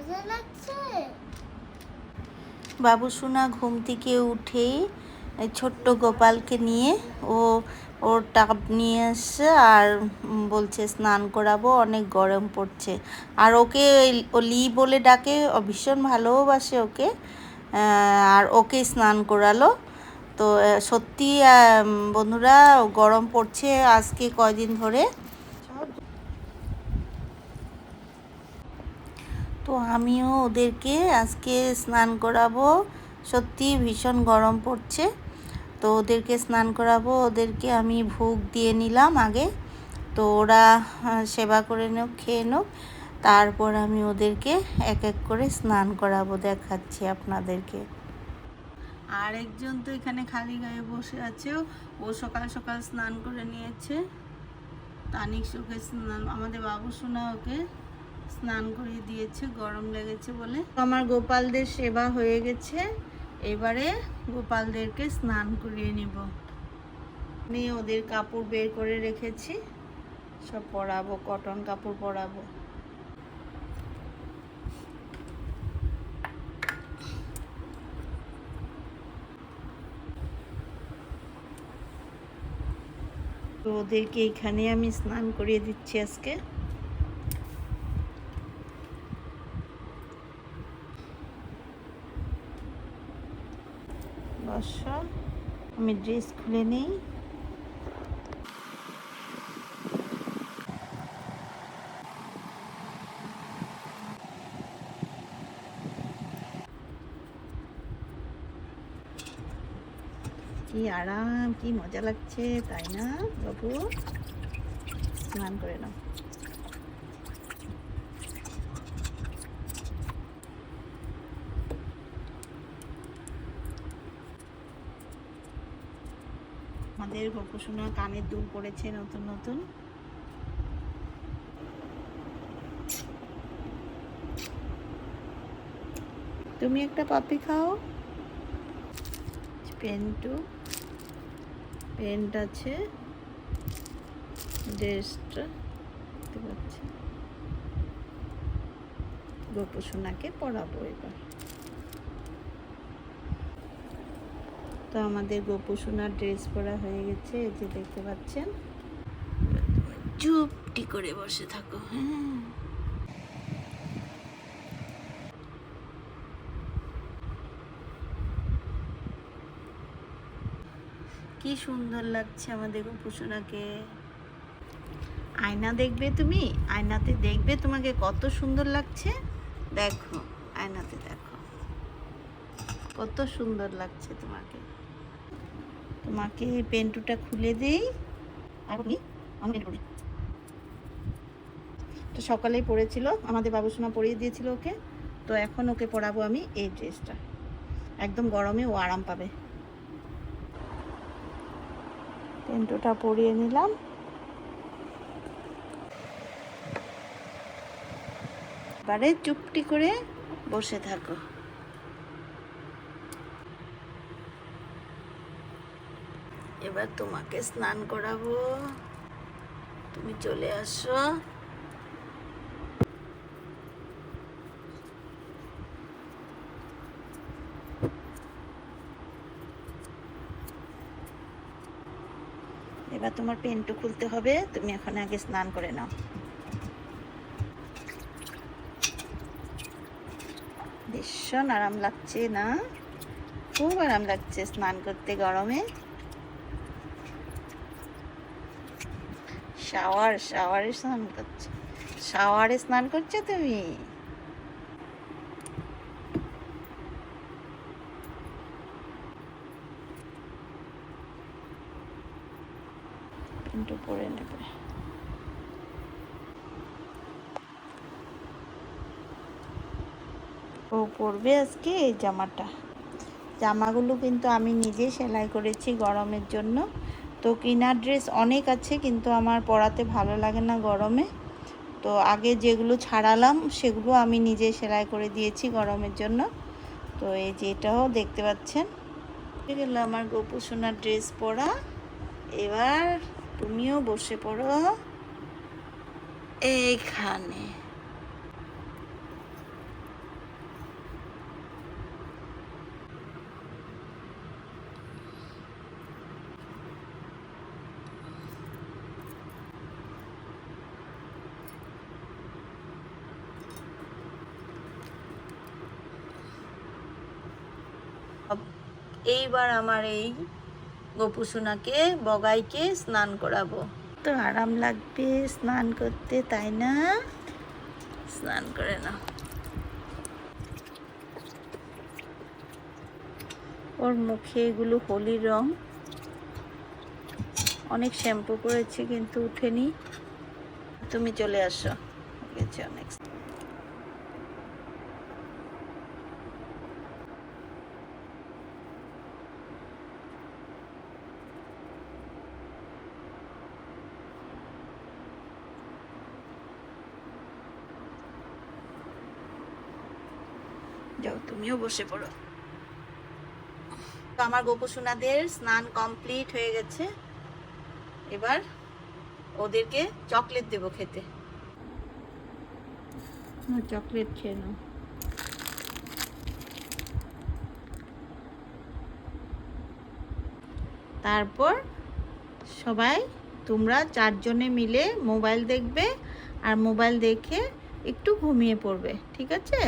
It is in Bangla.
মজা লাগছে বাবু সোনা ঘুম থেকে উঠেই ছোট্ট গোপালকে নিয়ে ও ওর টাপ নিয়ে এসছে আর বলছে, স্নান করাবো, অনেক গরম পড়ছে। আর ওকে লি বলে ডাকে ভীষণ ভালোবাসে ওকে আর ওকে স্নান করালো। তো সত্যি বন্ধুরা, গরম পড়ছে আজকে কয়দিন ধরে? তো আমিও ওদেরকে আজকে স্নান করাবো। সত্যি ভীষণ গরম পড়ছে। তো ওদেরকে স্নান করাবো, ওদেরকে আমি ভোগ দিয়ে নিলাম আগে। তো ওরা সেবা করে নোক, খেয়ে নোক। তারপর আমি ওদেরকে এক এক করে স্নান করাবো, দেখাচ্ছি আপনাদেরকে। আর একজন তো এখানে খালি গায়ে বসে আছে। ও সকাল সকাল স্নান করে নিয়েছে। তানিক ওকে স্নান, আমাদের বাবু সোনা ওকে। স্নান করিয়ে দিয়েছে, গরম লেগেছে বলে। আমার গোপালদের সেবা হয়ে গেছে। এবারে গোপালদেরকে স্নান করিয়ে নিব। আমি ওদের কাপড় বের করে রেখেছি। সব পরাবো, কটন কাপড় পরাবো। তো ওদেরকে এখানে আমি স্নান করিয়ে দিচ্ছি আজকে। বসো আমি ড্রেস খুলে নেই। কি আরাম, কি মজা লাগছে, তাই না, বাবু? স্নান করে নাও। আমাদের গোপুসোনা কানের দুল পড়েছে নতুন নতুন। তুমি একটা পাপি খাও। পেন্টু পেন্ট আছে। ড্রেসটা দেখতে পাচ্ছি। গোপুসোনাকে পড়াবো এবার। তো আমাদের গোপুসোনার ড্রেস পরা হয়ে গেছে, এই যে দেখতে পাচ্ছেন। চুপটি করে বসে থাকো হ্যাঁ। কি সুন্দর লাগছে আমাদের গোপুসোনাকে আয়না দেখবে তুমি? আয়নাতে দেখবে তোমাকে কত সুন্দর লাগছে? দেখো, আয়নাতে দেখো। কত সুন্দর লাগছে তোমাকে। তোমাকে পেন্টুটা খুলে দেই। আপনি, আমি পেন্ট সকালেই পড়েছিল, আমাদের বাবুসোনা পরিয়ে দিয়েছিল ওকে। তো এখন ওকে পরাবো আমি এই ড্রেসটা। একদম গরমে ও আরাম পাবে। পেন্টুটা পরিয়ে নিলাম। এবারে চুপটি করে বসে থাকো। এবার তোমাকে স্নান করাবো। তুমি চলে আসো। এবার তোমার পেন্টু খুলতে হবে, তুমি এখন আগে স্নান করে নাও। ভীষণ আরাম লাগছে না? খুব আরাম লাগছে স্নান করতে গরমে। শাওয়ার, শাওয়ারে স্নান করছে। শাওয়ারে স্নান করছ তুমি? পরে নেবে। ও পরবে আজকে জামাটা। জামাগুলো কিন্তু আমি নিজে সেলাই করেছি গরমের জন্য। তো কিনার ড্রেস অনেক আছে, কিন্তু আমার পরাতে ভালো লাগে না গরমে। তো আগে যেগুলো ছাড়ালাম, সেগুলো আমি নিজে সেলাই করে দিয়েছি গরমের জন্য। তো এই যে এটাও দেখতে পাচ্ছেন। গেল আমার গোপু সোনার ড্রেস পরা। এবার তুমিও বসে পড়ো। এইখানে। এইবার আমার এই গোপুসোনাকে বগাইকে স্নান করাবো। তো আরাম লাগবে স্নান করতে তাই না? স্নান করে না ওর মুখে এগুলো হোলির রং। অনেক শ্যাম্পু করেছি কিন্তু উঠেনি। তুমি চলে আসো। গেছে অনেক যাও তুমিও বসে পড়ো। তো আমার গোপসোনাদের স্নান কমপ্লিট হয়ে গেছে। এবার ওদেরকে চকলেট দেবো খেতে। চকলেট খেয়ে নাও। তারপর সবাই তোমরা চারজনে মিলে মোবাইল দেখবে আর মোবাইল দেখে একটু ঘুমিয়ে পড়বে ঠিক আছে?